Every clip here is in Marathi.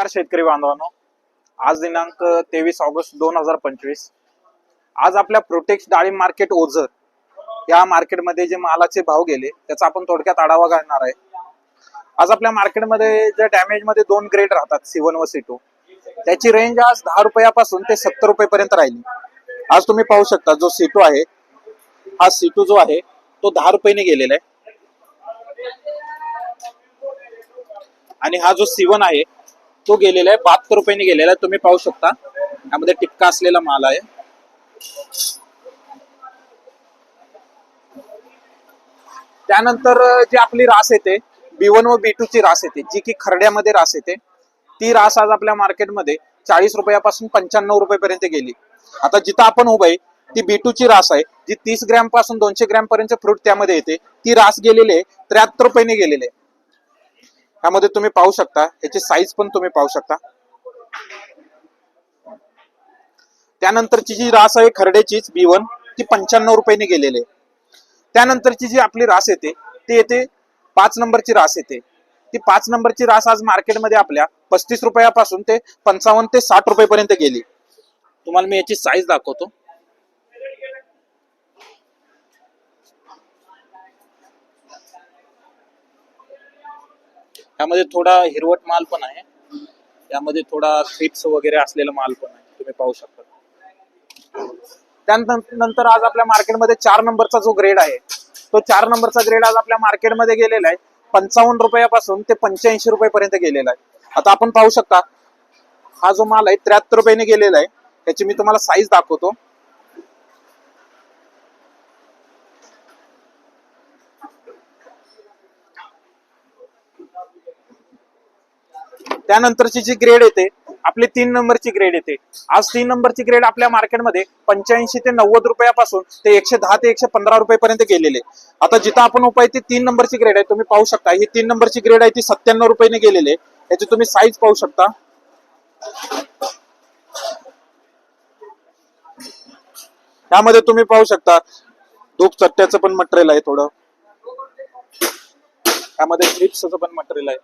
नमस्कार शेतकरी बांधवांनो. आज दिनांक तेवीस ऑगस्ट दोन हजार पंचवीस. आज आपल्या प्रोटेक्स डाळी मार्केट ओझर. या मार्केटमध्ये जे मालाचे भाव गेले त्याचा आपण थोडक्यात आढावा घालणार आहे. आज आपल्या मार्केटमध्ये जे डॅमेजमध्ये दोन ग्रेड राहतात सी वन व सी टू त्याची रेंज आज दहा रुपयापासून ते सत्तर रुपयेपर्यंत राहिली. आज तुम्ही पाहू शकता जो सी टू आहे हा सी टू जो आहे तो दहा रुपयाने गेलेला आहे. आणि हा जो सी वन आहे तो गेलेला आहे. बहात्तर रुपयाने गेलेला आहे. तुम्ही पाहू शकता. यामध्ये टिपका असलेला माल आहे. त्यानंतर जी आपली रास येते बी वन व बी टू ची रास येते जी की खरड्यामध्ये रास येते. ती रास आज आपल्या मार्केटमध्ये चाळीस रुपयापासून पंच्याण्णव रुपयेपर्यंत गेली. आता जिथं आपण उभं आहे ती बी टू ची रास आहे जी तीस ग्रॅमपासून दोनशे ग्रॅम पर्यंत फ्रूट त्यामध्ये येते. ती रास गेलेली आहे त्र्याहत्तर रुपयाने गेलेली आहे. ह्यामध्ये तुम्ही पाहू शकता याची साईज पण तुम्ही पाहू शकता. त्यानंतरची जी रास आहे खरड्याचीच बी वन ती पंच्याण्णव रुपयाने गेलेली आहे. त्यानंतरची जी आपली रास येते ती येते पाच नंबरची रास येते. ती पाच नंबरची रास आज मार्केटमध्ये आपल्या पस्तीस रुपयापासून ते पंचावन्न ते साठ रुपयेपर्यंत गेली. तुम्हाला मी याची साईज दाखवतो. यामध्ये थोडा हिरवट माल पण आहे. यामध्ये थोडा थ्रिप्स वगैरे असलेला माल पण आहे. तुम्ही पाहू शकता. त्यानंतर आज आपल्या मार्केटमध्ये चार नंबरचा जो ग्रेड आहे तो चार नंबरचा ग्रेड आज आपल्या मार्केटमध्ये गेलेला आहे. पंचावन्न रुपयापासून ते पंच्याऐंशी रुपयेपर्यंत गेलेला आहे. आता आपण पाहू शकता हा जो माल आहे त्र्याहत्तर रुपयाने गेलेला आहे. त्याची मी तुम्हाला साईज दाखवतो. त्यानंतरची जी ग्रेड येते आपली तीन नंबरची ग्रेड येते. आज तीन नंबरची ग्रेड आपल्या मार्केटमध्ये पंच्याऐंशी ते नव्वद रुपयापासून ते एकशे दहा ते एकशे पंधरा रुपयेपर्यंत गेलेले. आता जिथं आपण उपाय ती तीन नंबरची ग्रेड आहे. तुम्ही पाहू शकता ही तीन नंबरची ग्रेड आहे ती सत्त्याण्णव रुपयाने गेलेली आहे. याची तुम्ही साईज पाहू शकता. त्यामध्ये तुम्ही पाहू शकता धूप चट्ट्याचं पण मटेरियल आहे थोडं. त्यामध्ये ग्रिप्सचं पण मटेरियल आहे.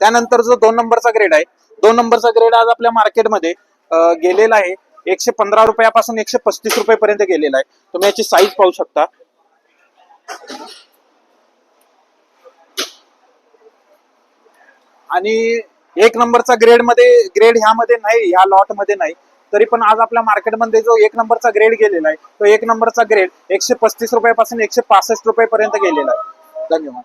त्यानंतर जो दोन नंबरचा ग्रेड आहे दोन नंबरचा ग्रेड आज आपल्या मार्केटमध्ये गेलेला आहे. एकशे पंधरा रुपयापासून एकशे पस्तीस रुपयेपर्यंत गेलेला आहे. तुम्ही याची साईज पाहू शकता. आणि एक नंबरचा ग्रेडमध्ये ग्रेड ह्यामध्ये नाही ह्या लॉटमध्ये नाही. तरी पण आज आपल्या मार्केटमध्ये जो एक नंबरचा ग्रेड गेलेला आहे तो एक नंबरचा ग्रेड एकशे पस्तीस रुपयापासून एकशे पासष्ट रुपयेपर्यंत गेलेला आहे. धन्यवाद.